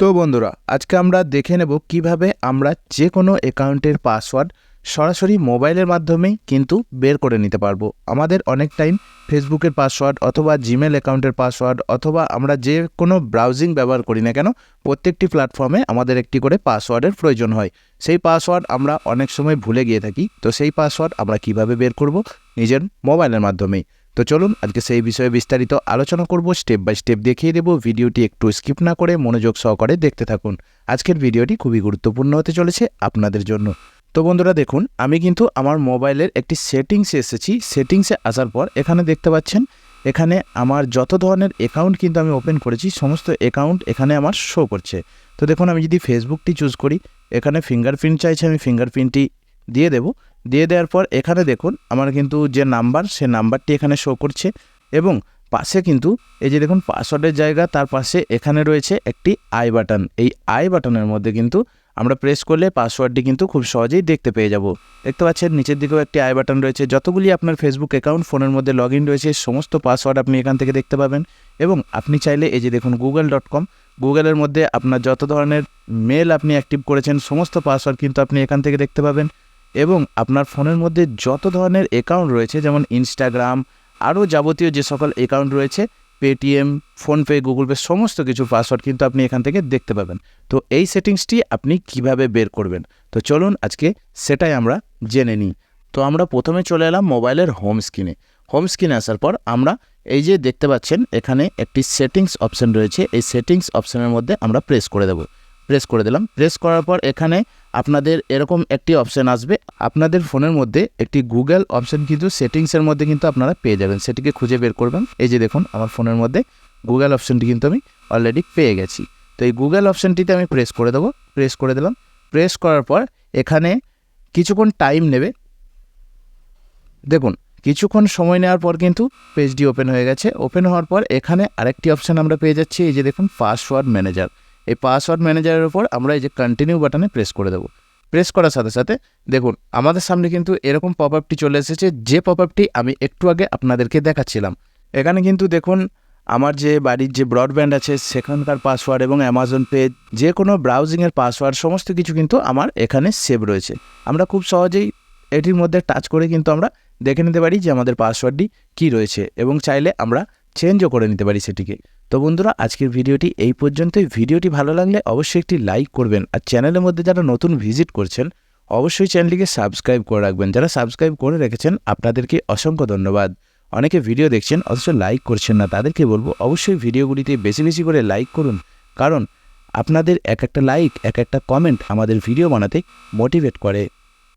তো বন্ধুরা, আজকে আমরা দেখে নেব কীভাবে আমরা যে কোনো অ্যাকাউন্টের পাসওয়ার্ড সরাসরি মোবাইলের মাধ্যমেই কিন্তু বের করে নিতে পারব। আমাদের অনেক টাইম ফেসবুকের পাসওয়ার্ড অথবা জিমেল অ্যাকাউন্টের পাসওয়ার্ড অথবা আমরা যে কোনো ব্রাউজিং ব্যবহার করি না কেন, প্রত্যেকটি প্ল্যাটফর্মে আমাদের একটি করে পাসওয়ার্ডের প্রয়োজন হয়। সেই পাসওয়ার্ড আমরা অনেক সময় ভুলে গিয়ে থাকি, তো সেই পাসওয়ার্ড আমরা কীভাবে বের করব? নিজের মোবাইলের মাধ্যমেই। তো চলুন আজকে সেই বিষয়ে বিস্তারিত আলোচনা করব স্টেপ বাই স্টেপ দেখিয়ে দেব। ভিডিওটি একটু স্কিপ না করে মনোযোগ সহকারে দেখতে থাকুন। আজকের ভিডিওটি খুবই গুরুত্বপূর্ণ হতে চলেছে আপনাদের জন্য। তো বন্ধুরা দেখুন, আমি কিন্তু আমার মোবাইলের একটি সেটিংসে এসেছি। সেটিংসে আসার পর এখানে দেখতে পাচ্ছেন, এখানে আমার যত ধরনের অ্যাকাউন্ট কিন্তু আমি ওপেন করেছি, সমস্ত অ্যাকাউন্ট এখানে আমার শো করছে। তো দেখুন, আমি যদি ফেসবুকটি চুজ করি, এখানে ফিঙ্গারপ্রিন্ট চাইছে, আমি ফিঙ্গারপ্রিন্টটি দিয়ে দেব। দিয়ে দেওয়ার পর এখানে দেখুন আমার কিন্তু যে নাম্বার, সে নাম্বারটি এখানে শো করছে এবং পাশে কিন্তু এই যে দেখুন পাসওয়ার্ডের জায়গা, তার পাশে এখানে রয়েছে একটি আই বাটন এই আই বাটনের মধ্যে কিন্তু আমরা প্রেস করলে পাসওয়ার্ডটি কিন্তু খুব সহজেই দেখতে পেয়ে যাব। দেখতে পাচ্ছেন নিচের দিকেও একটি আই বাটন রয়েছে। যতগুলি আপনার ফেসবুক অ্যাকাউন্ট ফোনের মধ্যে লগ রয়েছে, সমস্ত পাসওয়ার্ড আপনি এখান থেকে দেখতে পাবেন এবং আপনি চাইলে এই যে দেখুন গুগল ডট কম গুগলের মধ্যে আপনার যত ধরনের মেল আপনি অ্যাক্টিভ করেছেন, সমস্ত পাসওয়ার্ড কিন্তু আপনি এখান থেকে দেখতে পাবেন। এবং আপনার ফোনের মধ্যে যত ধরনের অ্যাকাউন্ট রয়েছে, যেমন ইনস্টাগ্রাম আরও যাবতীয় যে সকল অ্যাকাউন্ট রয়েছে পেটিএম ফোনপে গুগল পে সমস্ত কিছু পাসওয়ার্ড কিন্তু আপনি এখান থেকে দেখতে পাবেন। তো এই সেটিংসটি আপনি কীভাবে বের করবেন? তো চলুন আজকে সেটাই আমরা জেনে নিই। তো আমরা প্রথমে চলে এলাম মোবাইলের হোম স্ক্রিনে হোম স্ক্রিনে আসার পর আমরা এই যে দেখতে পাচ্ছেন, এখানে একটি সেটিংস অপশন রয়েছে। এই সেটিংস অপশনের মধ্যে আমরা প্রেস করে দেব। প্রেস করে দিলাম। প্রেস করার পর এখানে আপনাদের এরকম একটি অপশান আসবে। আপনাদের ফোনের মধ্যে একটি গুগল অপশান কিন্তু সেটিংসের মধ্যে কিন্তু আপনারা পেয়ে যাবেন। সেটিকে খুঁজে বের করবেন। এই যে দেখুন, আমার ফোনের মধ্যে গুগল অপশনটি কিন্তু আমি অলরেডি পেয়ে গেছি। তো এই গুগল অপশনটিতে আমি প্রেস করে দেবো। প্রেস করে দিলাম। প্রেস করার পর এখানে কিছুক্ষণ টাইম নেবে। দেখুন, কিছুক্ষণ সময় নেওয়ার পর কিন্তু পেজটি ওপেন হয়ে গেছে। ওপেন হওয়ার পর এখানে আরেকটি অপশান আমরা পেয়ে যাচ্ছি। এই যে দেখুন পাসওয়ার্ড ম্যানেজার এই পাসওয়ার্ড ম্যানেজারের উপর আমরা এই যে কন্টিনিউ বাটনে প্রেস করে দেবো। প্রেস করার সাথে সাথে দেখুন, আমাদের সামনে কিন্তু এরকম পপ আপটি চলে এসেছে, যে পপ আপটি আমি একটু আগে আপনাদেরকে দেখাচ্ছিলাম। এখানে কিন্তু দেখুন, আমার যে বাড়ির যে ব্রডব্যান্ড আছে, সেখানকার পাসওয়ার্ড এবং অ্যামাজন পে যে কোনো ব্রাউজিংয়ের পাসওয়ার্ড সমস্ত কিছু কিন্তু আমার এখানে সেভ রয়েছে। আমরা খুব সহজেই এটির মধ্যে টাচ করে কিন্তু আমরা দেখে নিতে পারি যে আমাদের পাসওয়ার্ডটি কী রয়েছে এবং চাইলে আমরা চেঞ্জও করে নিতে পারি সেটিকে। তো বন্ধুরা, আজকের ভিডিওটি এই পর্যন্তই। ভিডিওটি ভালো লাগলে অবশ্যই একটি লাইক করবেন আর চ্যানেলের মধ্যে যারা নতুন ভিজিট করছেন, অবশ্যই চ্যানেলটিকে সাবস্ক্রাইব করে রাখবেন। যারা সাবস্ক্রাইব করে রেখেছেন, আপনাদেরকে অসংখ্য ধন্যবাদ। অনেকে ভিডিও দেখছেন, অথচ লাইক করছেন না। তাদেরকে বলব, অবশ্যই ভিডিওগুলিতে বেশি বেশি করে লাইক করুন। কারণ আপনাদের এক একটা লাইক, এক একটা কমেন্ট আমাদের ভিডিও বানাতে মোটিভেট করে।